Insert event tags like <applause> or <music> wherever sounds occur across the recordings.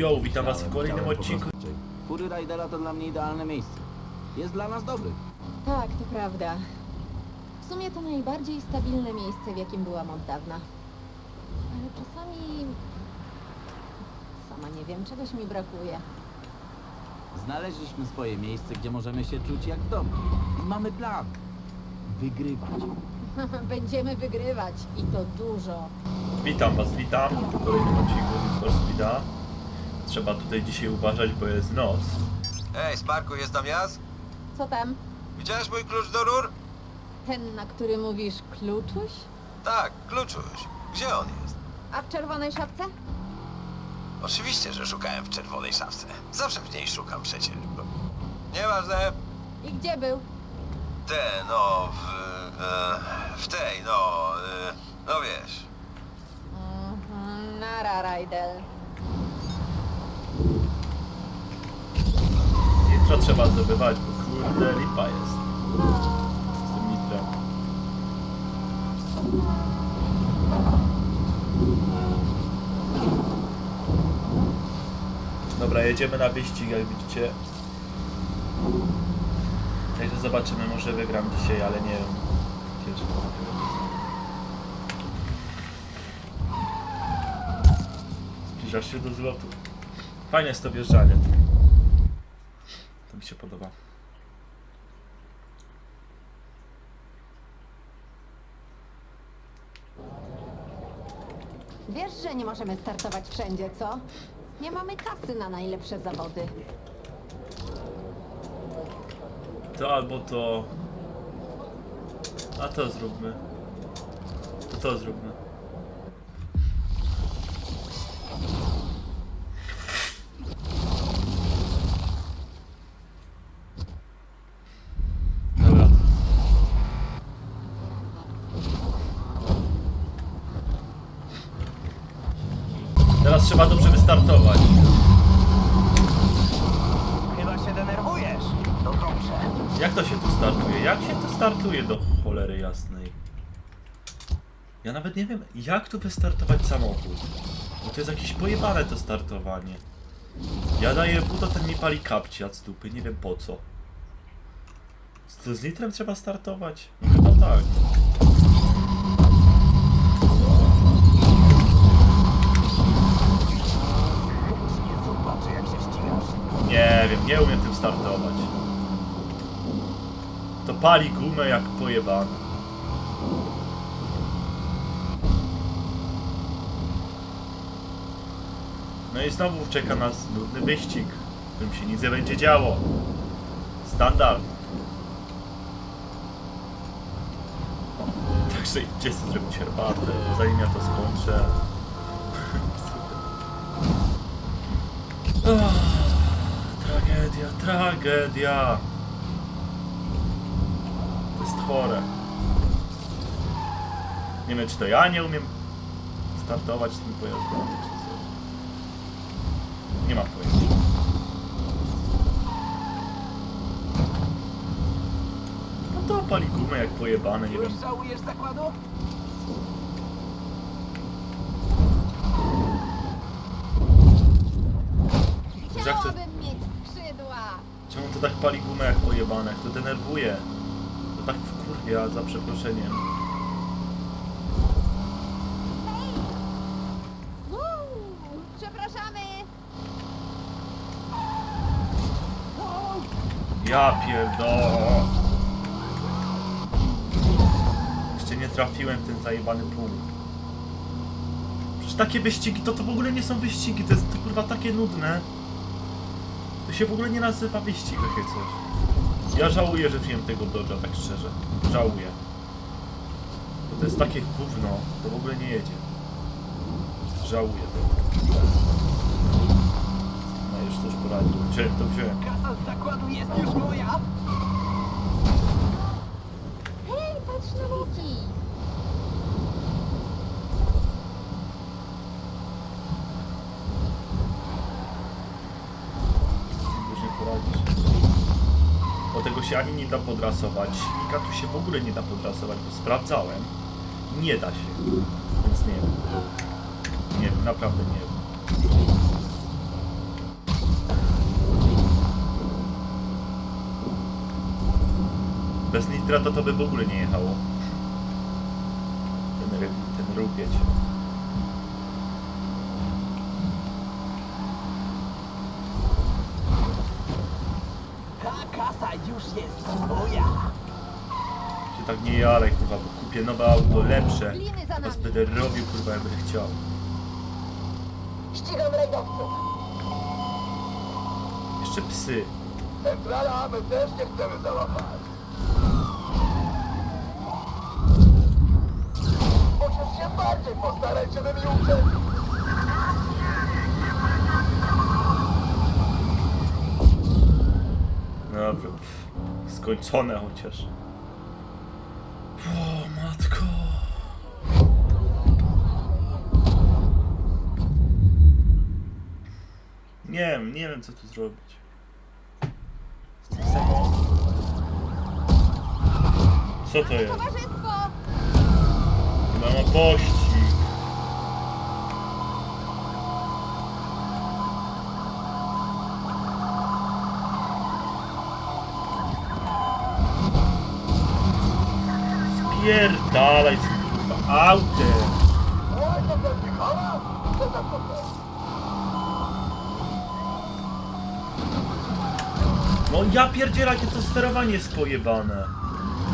Yo, witam was w kolejnym odcinku. Fury Raidera to dla mnie idealne miejsce. Jest dla nas dobry. Tak, to prawda. W sumie to najbardziej stabilne miejsce, w jakim byłam od dawna. Ale czasami... Sama nie wiem, czegoś mi brakuje. Znaleźliśmy swoje miejsce, gdzie możemy się czuć jak w domu. I mamy plan. Wygrywać. <laughs> Będziemy wygrywać i to dużo. Witam was, witam w kolejnym odcinku z Speeda. Trzeba tutaj dzisiaj uważać, bo jest noc. Ej, Sparku, jest tam Jaz? Co tam? Widziałeś mój klucz do rur? Ten, na który mówisz kluczuś? Tak, kluczuś. Gdzie on jest? A w czerwonej szapce? Oczywiście, że szukałem w czerwonej szafce. Zawsze w niej szukam przecież. bo- Nieważne. I gdzie był? Te, no, w, e, w tej, no, e, no wiesz. Mhm, Nara, Rajdel. Nitro trzeba zdobywać, bo kurde lipa jest. Z tym nitrem. Dobra, jedziemy na wyścig, jak widzicie. Także zobaczymy, może wygram dzisiaj, ale nie wiem. Ciężko. Zbliżasz się do zlotu. Fajne jest to wjeżdżanie. Mi się podoba. Wiesz, że nie możemy startować wszędzie, co? Nie mamy kasy na najlepsze zawody. To albo to. A to zróbmy. To to zróbmy. Dobra. Teraz trzeba dobrze wystartować. Chyba się denerwujesz. No dobrze. Jak to się tu startuje? Jak się tu startuje do cholery jasnej? Ja nawet nie wiem, jak tu wystartować samochód. Bo to jest jakieś pojebane to startowanie. Ja daję buto, ten mi pali kapci z dupy, nie wiem po co. To z nitrem trzeba startować? No chyba tak. Nie wiem, nie umiem tym startować. To pali gumę jak pojebane. No i znowu czeka nas nudny wyścig, w którym się nic nie będzie działo. Standard. Także gdzie chcę zrobić herbatę, zanim ja to skończę. <laughs> Tragedia, tragedia. To jest chore. Nie wiem, czy to ja nie umiem startować tym pojazdem, czy co. Nie mam pojęcia. No to pali gumę jak pojebane, nie wiem. Już żałujesz zakładu? Że jak to- Chciałabym mieć skrzydła! Czemu to tak pali gumę jak pojebane? To denerwuje? To tak wkurwia, za przeproszeniem. Ja pierdolę. Jeszcze nie trafiłem w ten zajebany punkt. Przecież takie wyścigi to to w ogóle nie są wyścigi, to jest to kurwa takie nudne. To się w ogóle nie nazywa wyścig, takie coś. Ja żałuję, że wziąłem tego Dodge'a, tak szczerze. Żałuję. Bo to jest takie gówno, to w ogóle nie jedzie. Żałuję tego. No już coś poradził. Wziąłem to wziąłem. Kasa z zakładu jest już moja. Hej, patrz na Loki! się ani nie da podrasować. Mika tu się w ogóle nie da podrasować, bo sprawdzałem. Nie da się. Więc nie wiem. Nie wiem, naprawdę nie wiem. Bez nitrata to by w ogóle nie jechało. Ten, ryb, ten rupieć. Kasa już jest moja. Się tak nie jalej, kurwa, bo kupię nowe auto, lepsze. Gliny za Teraz nami. będę robił, kurwa, jak będę chciał. Ścigam rajdowców. Jeszcze psy. Centrala, my też nie chcemy załapać. Musisz się bardziej postarać, żeby mi uprzedzić. Skończone chociaż. O, matko. Nie wiem, nie wiem co tu zrobić. Z tym. Co to jest? Towarzystwo! Chyba Spierdalaj z autem. No ja pierdzielę, jakie to sterowanie jest pojebane.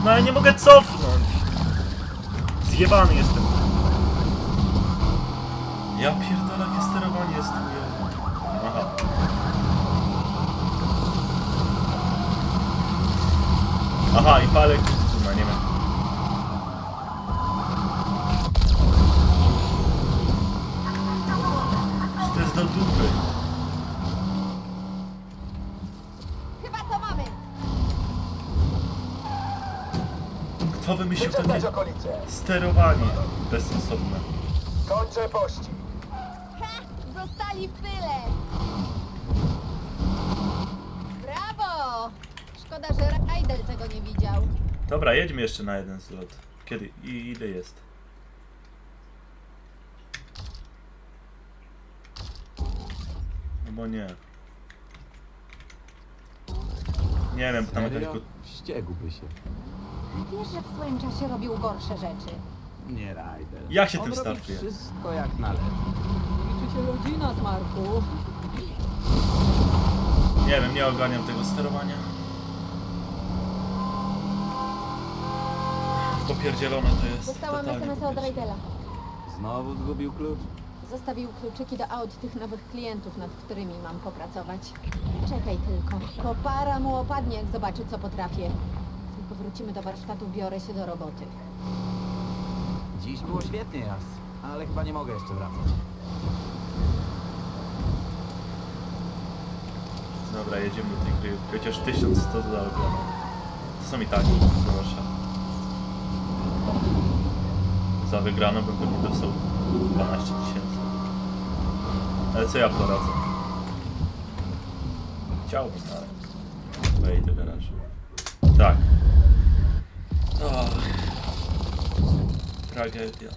No ja nie mogę cofnąć. Zjebany jestem. Ja pierdolę, jakie sterowanie jest chujowe. Aha. Aha, i palek, Kto wymyślił takie okolice. sterowanie bezsensowne? Kończę pościg. Ha! Zostali w tyle. Brawo! Szkoda, że Rajdel tego nie widział. Dobra, jedźmy jeszcze na jeden zlot. Kiedy? I ile jest? No bo nie. Nie wiem, bo tam jakaś go... Wściekłby się. Wiesz, że w swoim czasie robił gorsze rzeczy. Nie Rajdel. Jak się On tym robi startuje? wszystko jak należy. Liczy się rodzina, Marku. Nie wiem, nie ogarniam tego sterowania. Popierdzielone to jest. Dostałam totalnie SMS-a od. Rajdela. Znowu zgubił klucz? Zostawił kluczyki do aut tych nowych klientów, nad którymi mam popracować. Czekaj tylko. Popara mu opadnie, jak zobaczy, co potrafię. Wrócimy do warsztatu, biorę się do roboty. Dziś było świetnie, Jas. Ale chyba nie mogę jeszcze wracać. Dobra, jedziemy do tej gry. Chociaż 1100 dolarów. To są i tak proszę. Za wygraną bym pewnie dostał 12 tysięcy. Ale co ja poradzę? Chciałbym, ale... Wejdę do garażu. Tak. Ach. Tragedia.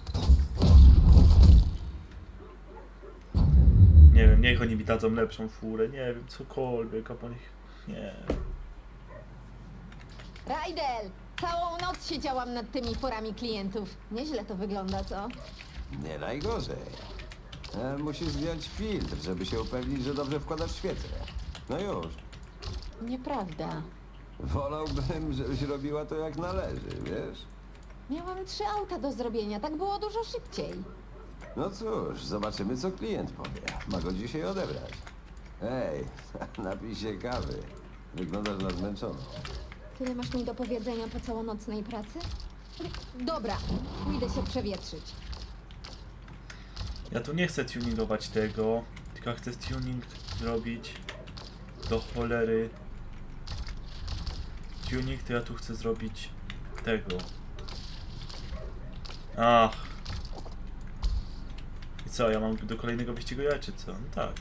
Nie wiem, niech oni mi dadzą lepszą furę, nie wiem, cokolwiek, a po nich... Nie. Rajdel! Całą noc siedziałam nad tymi forami klientów. Nieźle to wygląda, co? Nie najgorzej. E, musisz zdjąć filtr, żeby się upewnić, że dobrze wkładasz świecę. No już. Nieprawda. Wolałbym, żebyś robiła to jak należy, wiesz? Miałam trzy auta do zrobienia, tak było dużo szybciej. No cóż, zobaczymy, co klient powie. Ma go dzisiaj odebrać. Ej, <laughs> napij się kawy. Wyglądasz na zmęczoną. Tyle masz mi do powiedzenia po całonocnej pracy? Dobra, pójdę się przewietrzyć. Ja tu nie chcę tuningować tego, tylko chcę tuning zrobić do cholery. Tuning to ja tu chcę zrobić tego. Ach. I co, ja mam do kolejnego wyścigu jechać, czy co? No tak.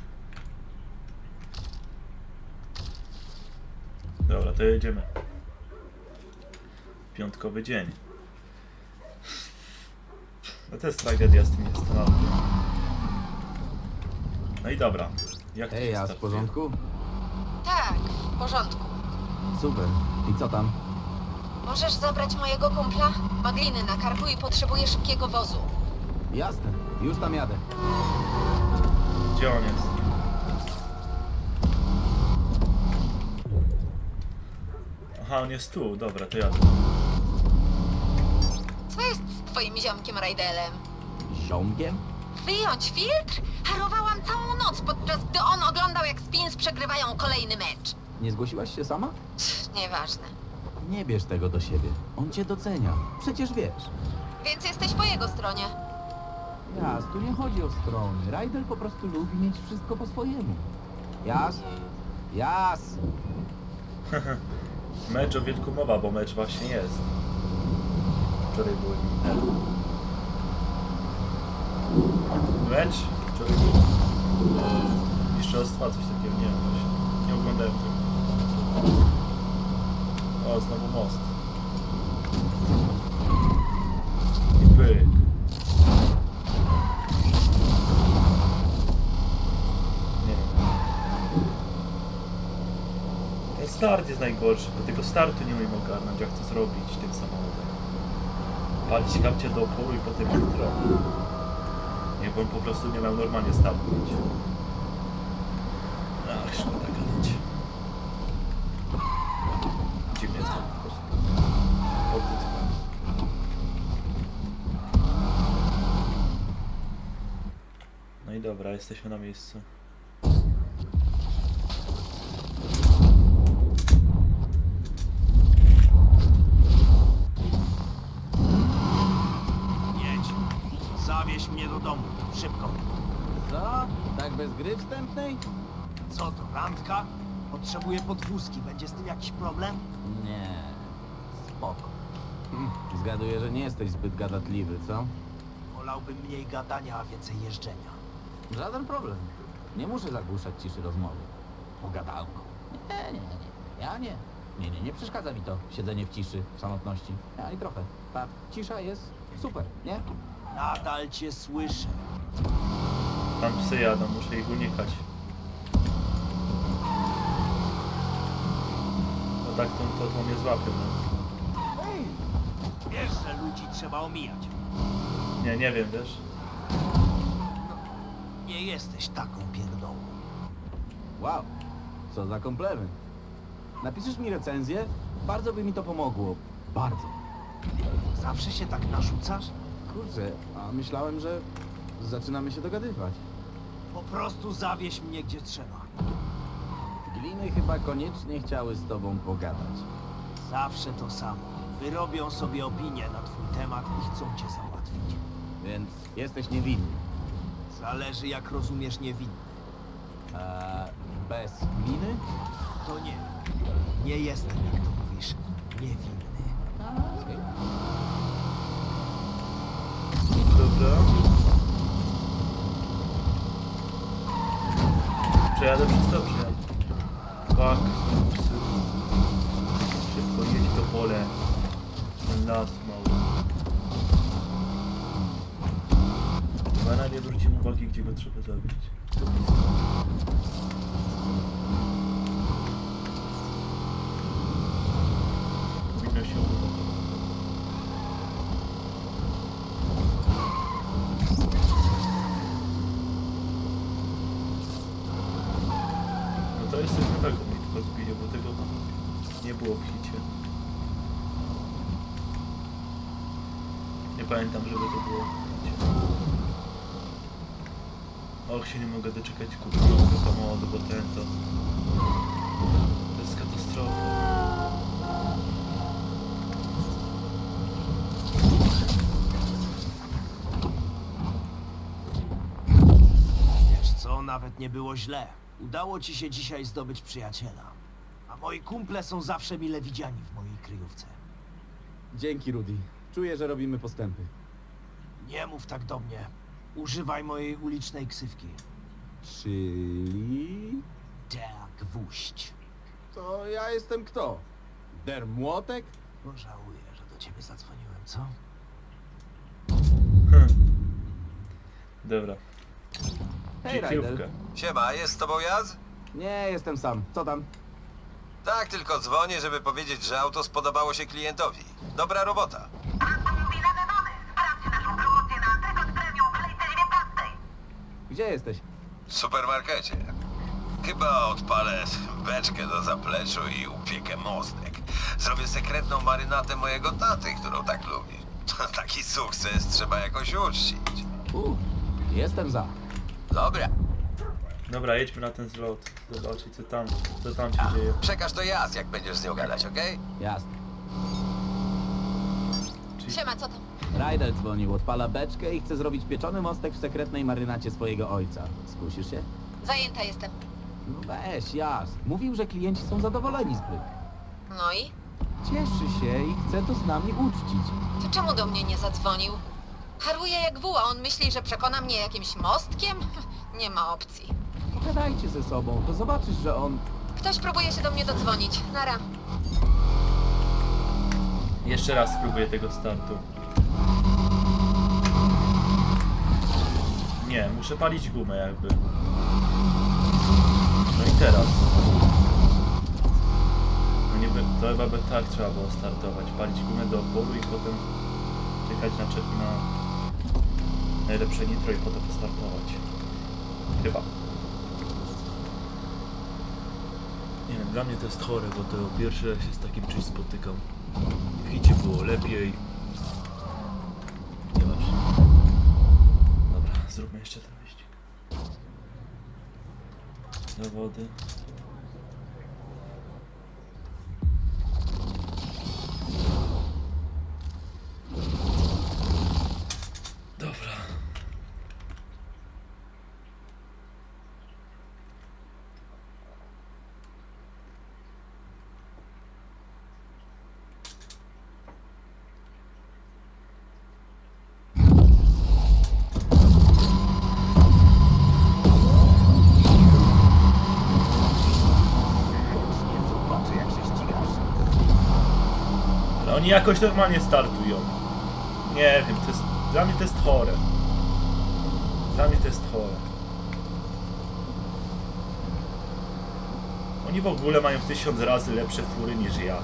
Dobra, to jedziemy. Piątkowy dzień. No to jest tragedia z tym jest. No, no i dobra. Jak to Ej, się Jas, w startuje? porządku? Tak, w porządku. Super. I co tam? Możesz zabrać mojego kumpla? Ma gliny na karku i potrzebuje szybkiego wozu. Jasne, już tam jadę. Gdzie on jest? Aha, on jest tu, dobra, to jadę. Co jest z twoim ziomkiem Rajdelem? Ziomkiem? Wyjąć filtr? Harowałam całą noc, podczas gdy on oglądał jak Spins przegrywają kolejny mecz. Nie zgłosiłaś się sama? Nieważne. Nie bierz tego do siebie. On cię docenia. Przecież wiesz. Więc jesteś po jego stronie. Jas, tu nie chodzi o strony. Ryder po prostu lubi mieć wszystko po swojemu. Jas? Jas! <laughs> Mecz o Wilku mowa, bo mecz właśnie jest. Wczoraj był. Mecz? Wczoraj był. Mistrzostwa, coś takiego, nie wiem właśnie. Nie oglądałem tego. O, znowu most. I pyk. Ten start jest najgorszy, bo tego startu nie umiem ogarnąć, jak to zrobić tym samochodem. Palić kapcie do oporu i potem jutro. Nie, bo on po prostu nie miał normalnie startować. Ach, szkoda gadać. Dziwnie jest to po prostu. Obrót. No i dobra, jesteśmy na miejscu. Jedź. Zawieź mnie do domu. Szybko. Co? Tak bez gry wstępnej? Co to, randka? Potrzebuję podwózki. Będzie z tym jakiś problem? Nie. Spoko. Zgaduję, że nie jesteś zbyt gadatliwy, co? Wolałbym mniej gadania, a więcej jeżdżenia. Żaden problem. Nie muszę zagłuszać ciszy rozmowy. Pogadałką. Nie, nie, nie, nie. Ja nie. Nie, nie, nie przeszkadza mi to siedzenie w ciszy, w samotności. Ja i trochę. Ta cisza jest super, nie? Nadal cię słyszę. Tam psy jadą, muszę ich unikać. No tak to, to, to mnie złapią. No. Wiesz, że ludzi trzeba omijać. Nie, nie wiem, wiesz? Nie jesteś taką pierdołą. Wow, co za komplement. Napiszesz mi recenzję? Bardzo by mi to pomogło. Bardzo. Zawsze się tak narzucasz? Kurczę, a myślałem, że zaczynamy się dogadywać. Po prostu zawieź mnie gdzie trzeba. Gliny chyba koniecznie chciały z tobą pogadać. Zawsze to samo. Wyrobią sobie opinię na twój temat i chcą cię załatwić. Więc jesteś niewinny. Zależy jak rozumiesz niewinny. Eee, bez gliny? To nie. Nie jestem, jak to mówisz, niewinny. Dobra. Przejadę przez to, przejadę. Fuck, znowu psy. Szybko jedź to pole. Las mały. Bana nie zwrócimy uwagi, gdzie go trzeba zabić. Powinno się udać. No to jest coś nowego mi tylko zbije, bo tego nie było w hicie. Nie pamiętam, żeby to było w hicie. Och, się nie mogę doczekać kupnego samochodu, bo ten to... To jest katastrofa. Wiesz co, nawet nie było źle. Udało ci się dzisiaj zdobyć przyjaciela. A moi kumple są zawsze mile widziani w mojej kryjówce. Dzięki, Rudy. Czuję, że robimy postępy. Nie mów tak do mnie. Używaj mojej ulicznej ksywki. Czyli... Tak, gwóźdź. To ja jestem kto? Der Młotek? Bo żałuję, że do ciebie zadzwoniłem, co? Hm. Dobra. Hej. Ryder. Siema, jest z tobą Jaz? Nie, jestem sam. Co tam? Tak, tylko dzwonię, żeby powiedzieć, że auto spodobało się klientowi. Dobra robota. Gdzie jesteś? W supermarkecie. Chyba odpalę beczkę do zapleczu i upiekę mostek. Zrobię sekretną marynatę mojego taty, którą tak lubi. <laughs> Taki sukces trzeba jakoś uczcić. U, jestem za. Dobra, Dobra, jedźmy na ten zlot. Zobaczyć co tam, co tam się dzieje. przekaż to jas, jak będziesz z nią gadać, okej? Jasne. Siema, co tam? Ryder dzwonił, odpala beczkę i chce zrobić pieczony mostek w sekretnej marynacie swojego ojca. Skusisz się? Zajęta jestem. No weź, jas. Mówił, że klienci są zadowoleni zbyt. No i? Cieszy się i chce to z nami uczcić. To czemu do mnie nie zadzwonił? Haruje jak wół, a on myśli, że przekona mnie jakimś mostkiem? <laughs> Nie ma opcji. Pogadajcie ze sobą, to zobaczysz, że on... Ktoś próbuje się do mnie dodzwonić. Nara. Jeszcze raz spróbuję tego startu. Nie, muszę palić gumę jakby. No i teraz. No nie, by- to chyba by tak trzeba było startować. Palić gumę do oporu i potem czekać na, na najlepsze nitro i potem startować. Chyba. Nie wiem, dla mnie to jest chore, bo to pierwszy raz się z takim czymś spotykam. W hicie było lepiej. Nieważne. Dobra, zróbmy jeszcze ten wyścig. Zawody. Dobra. Zobaczy, jak się ścigasz. Ale oni jakoś normalnie startują. Nie wiem, to jest, dla mnie to jest chore. Dla mnie to jest chore. Oni w ogóle mają tysiąc razy lepsze fury niż ja.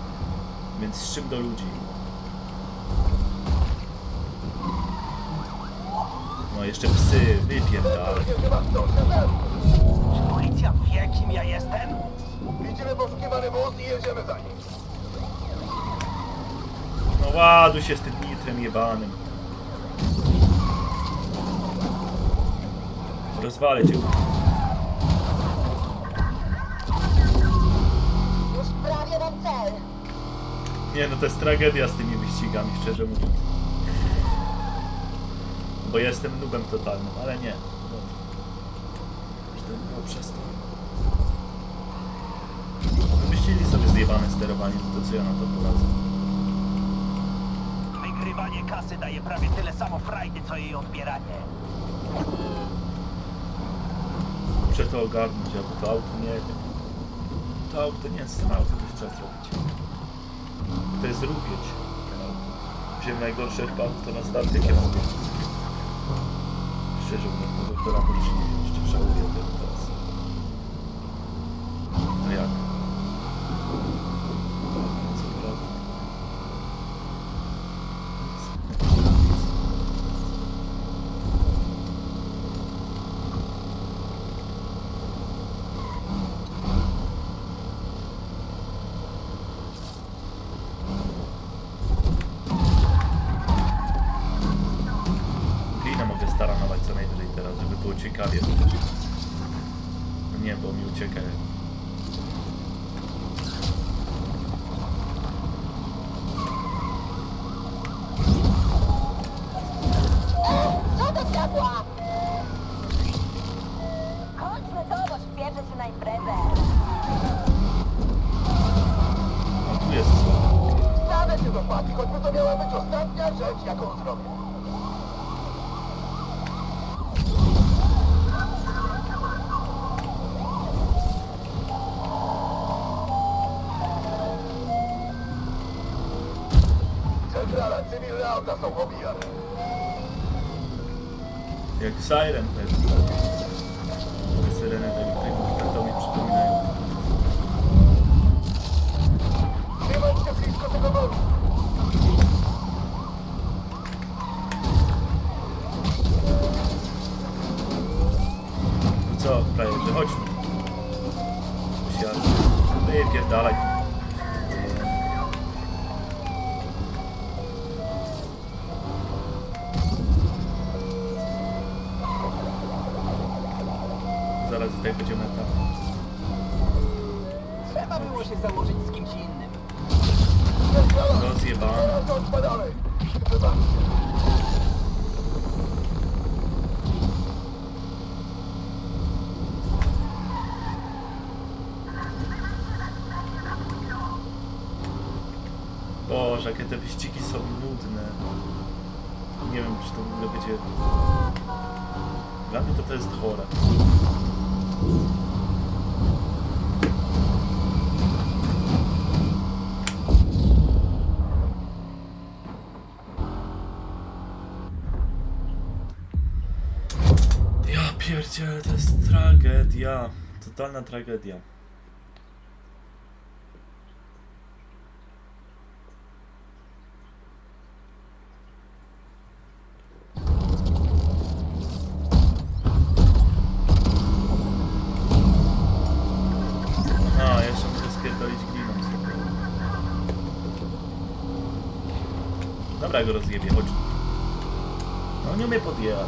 Więc z czym do ludzi? No jeszcze psy, wypierdalaj. Nie chyba chcą się ze mną. Policja wie, kim ja jestem? Widzimy poszukiwany wóz i jedziemy za nim. No ładuj się z tym nitrem jebanym. Rozwalę cię. Już prawie mam cel. Nie no, to jest tragedia z tymi wyścigami, szczerze mówiąc. Bo jestem nubem totalnym, ale nie. Już to było przez to. Wymyślili sobie zjebane sterowanie, to co ja na to poradzę. Wygrywanie kasy daje prawie tyle samo frajdy, co jej odbieranie. Muszę to ogarnąć, albo to auto nie wiem. To auto nie jest, tym autem coś trzeba zrobić. To jest rubieć. ten auto. Wziąłem najgorsze chyba auto na start, jakie mogę. Szczerze mówiąc, to na policznie wziąć, żałuję tego centrala, cywilne auta są pomijane. Jak Siren pewnie. Te syreny tego, tego, tego mi przypominają. Trzymać się blisko tego wozu. To co, frajerze, chodźmy. Musiałem. Wypierdalaj. Trzeba było się założyć z kimś innym. Rozjebane. Chodźmy dalej. Boże, jakie te wyścigi są nudne. Nie wiem, czy to w ogóle będzie... Dla mnie to to jest chore. Ja pierdzielę, to jest tragedia. Totalna tragedia. A, jeszcze muszę spierdolić gliną. Dobra, go rozjebie, chodź. No nie umie podjechać.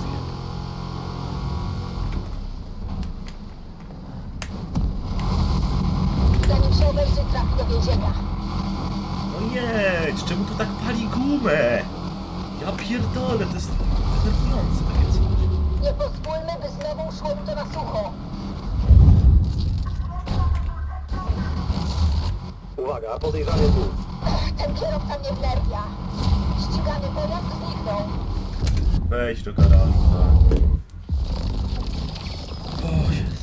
Zjeb. Zanim się obejrzy, trafi do więzienia. No jedź, czemu tu tak pali gumę? Ja pierdolę, to jest denerwujące takie coś. Nie pozwólmy, by znowu szło mi to na sucho. Uwaga, podejrzany tu. Ten kierowca mnie wnerwia. Ścigany pojazd zniknął. Wejdź do garażu, tak. O Jezu.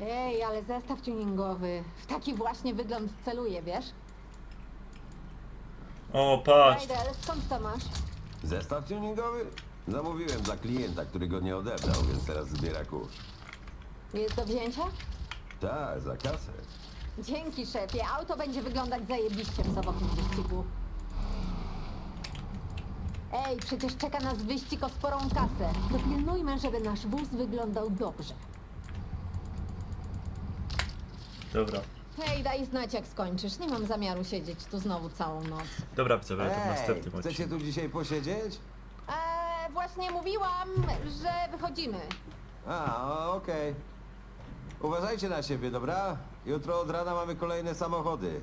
Ej, ale zestaw tuningowy. W taki właśnie wygląd celuje, wiesz? O, patrz. Rajdel, skąd to masz? Zestaw tuningowy? Zamówiłem dla klienta, który go nie odebrał, więc teraz zbiera kurz. Jest do wzięcia? Tak, za kasę. Dzięki, szefie. Auto będzie wyglądać zajebiście w sobotnim wyścigu. Ej, przecież czeka nas wyścig o sporą kasę. Dopilnujmy, żeby nasz wóz wyglądał dobrze. Dobra. Hej, daj znać jak skończysz. Nie mam zamiaru siedzieć tu znowu całą noc. Dobra, widzowie, to w Ej, następnym chcecie odcinku. tu dzisiaj posiedzieć? Eee, właśnie mówiłam, że wychodzimy. A, o, okej. Uważajcie na siebie, dobra? Jutro od rana mamy kolejne samochody.